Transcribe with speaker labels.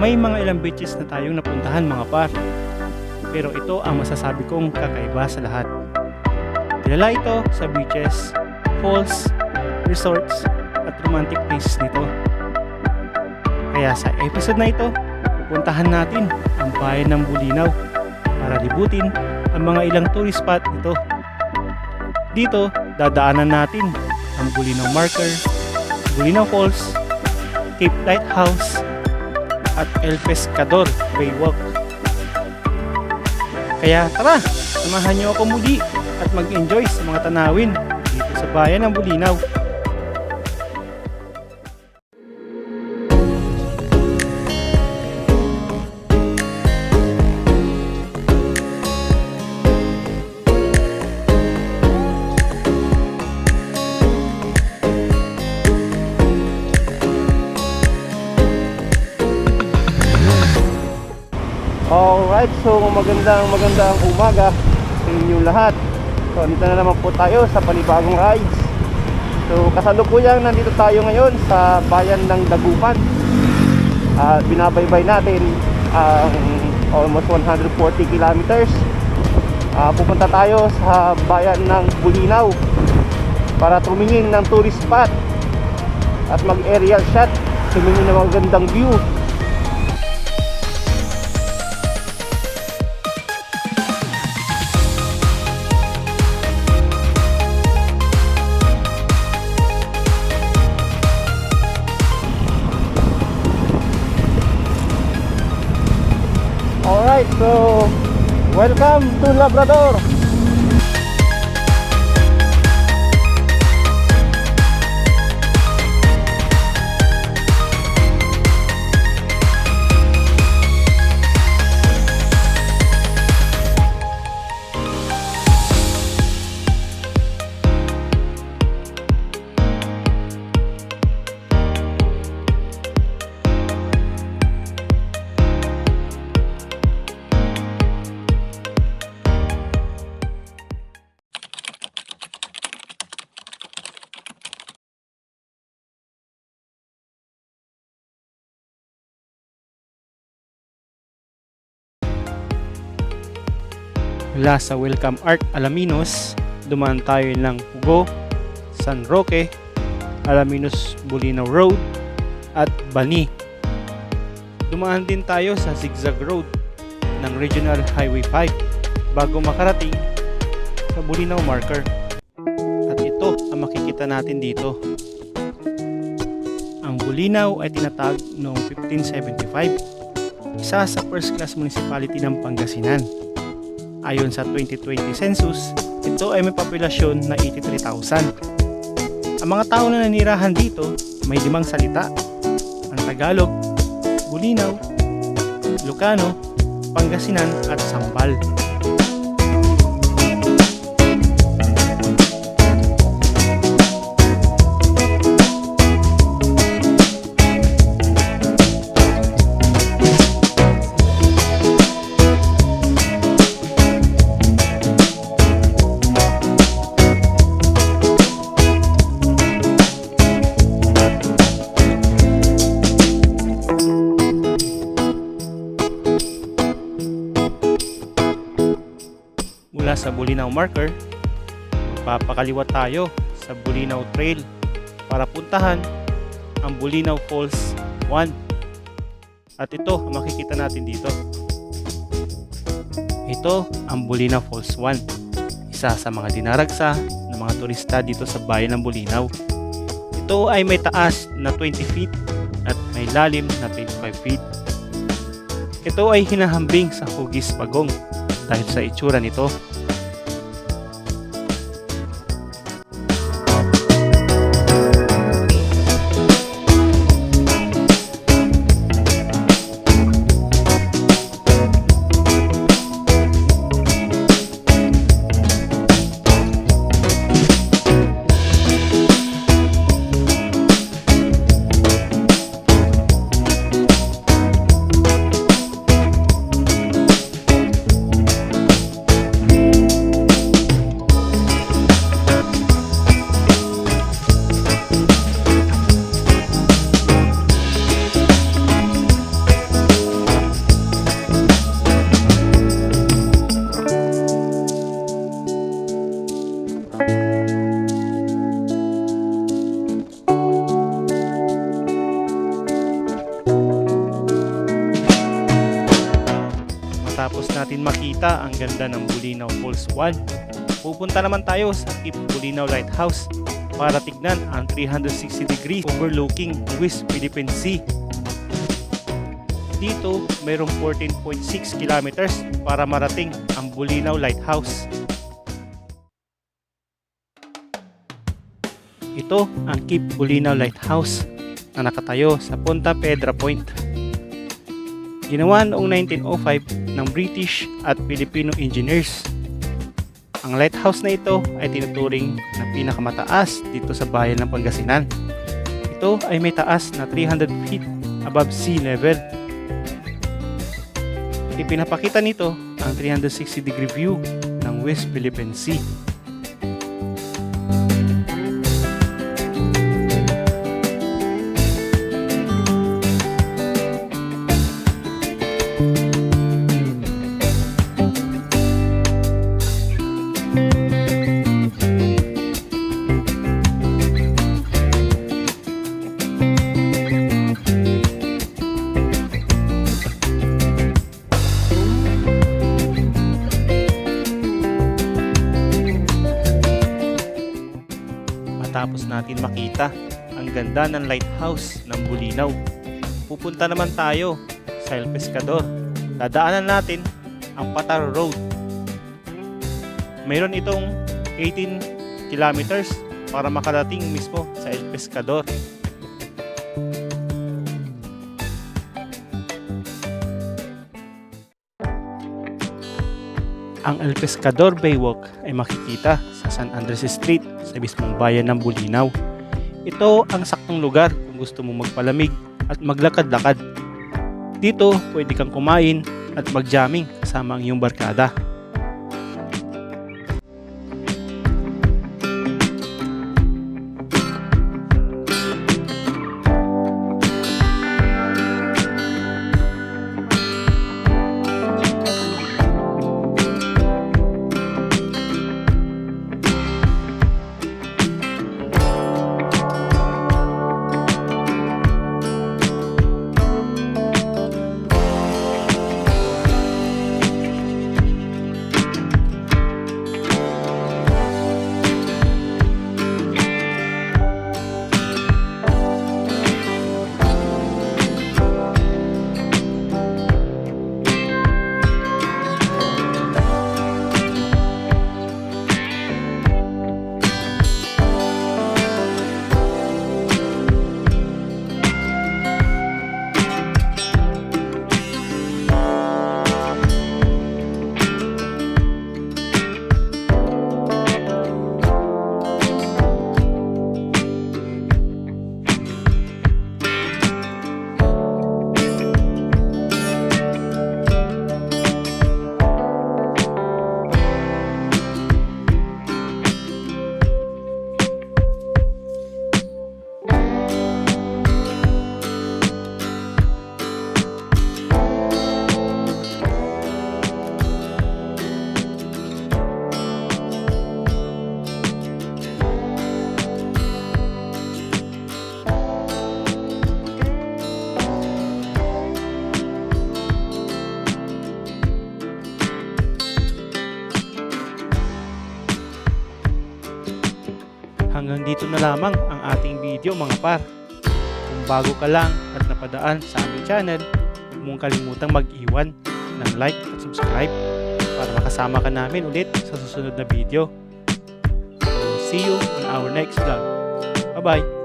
Speaker 1: May mga ilang beaches na tayong napuntahan mga par. Pero ito ang masasabi kong kakaiba sa lahat. Kilala ito sa beaches, falls, resorts, at romantic places nito. Kaya sa episode na ito, pupuntahan natin ang bayan ng Bulinaw para libutin ang mga ilang tourist spot nito. Dito, dadaanan natin ang Bulinaw Marker, Bulinaw Falls, Cape Lighthouse, at El Pescador Baywalk. Kaya tara, samahan niyo ako muli at mag-enjoy sa mga tanawin dito sa bayan ng Bulinaw. Magandang magandang umaga sa inyong lahat. So dito na naman po tayo sa panibagong rides. So kasalukuyang nandito tayo ngayon sa bayan ng Dagupan. At binabaybay natin ang almost 140 kilometers. Ah, pupunta tayo sa bayan ng Bulinaw para tumingin ng tourist spot at mag aerial shot tumingin ng magandang view Alright, so welcome to Labrador. Mula sa Welcome Art Alaminos, dumaan tayo ng Pugo, San Roque, Alaminos Bulinaw Road, at Bani. Dumaan din tayo sa Zigzag Road ng Regional Highway 5 bago makarating sa Bulinaw Marker. At ito ang makikita natin dito. Ang Bulinaw ay tinatag noong 1575, isa sa first class municipality ng Pangasinan. Ayon sa 2020 census, ito ay may populasyon na 83,000. Ang mga tao na nanirahan dito may limang salita. Ang Tagalog, Bulinaw, Ilocano, Pangasinan at Sambal. Mula sa Bulinaw Marker, magpapakaliwa tayo sa Bulinaw Trail para puntahan ang Bulinaw Falls 1. At ito ang makikita natin dito. Ito ang Bulinaw Falls 1. Isa sa mga dinaragsa ng mga turista dito sa bayan ng Bulinaw. Ito ay may taas na 20 feet at may lalim na 25 feet. Ito ay hinahambing sa Hugis Bagong dahil sa itsura nito. Natin makita ang ganda ng Bulinaw Falls 1. Pupunta naman tayo sa Cape Bulinaw Lighthouse para tignan ang 360 degree overlooking West Philippine Sea. Dito, mayroong 14.6 kilometers para marating ang Bulinaw Lighthouse. Ito ang Cape Bulinaw Lighthouse na nakatayo sa Punta Pedra Point. Ginawa noong 1905 ng British at Filipino engineers. Ang lighthouse na ito ay tinuturing na pinakamataas dito sa bayan ng Pangasinan. Ito ay may taas na 300 feet above sea level. Ipinapakita nito ang 360 degree view ng West Philippine Sea. Natin makita ang ganda ng lighthouse ng Bulinaw, pupunta naman tayo sa El Pescador. Dadaanan natin ang Patar Road. Mayroon itong 18 kilometers para makarating mismo sa El Pescador. Ang El Pescador Baywalk ay makikita sa San Andres Street sa mismong bayan ng Bulinaw. Ito ang saktong lugar kung gusto mo magpalamig at maglakad-lakad. Dito, pwede kang kumain at mag-jamming kasama ang iyong barkada. Na lamang ang ating video mga par. Kung bago ka lang at napadaan sa aming channel, huwag mong kalimutang mag-iwan ng like at subscribe para makasama ka namin ulit sa susunod na video. See you on our next vlog. Bye-bye!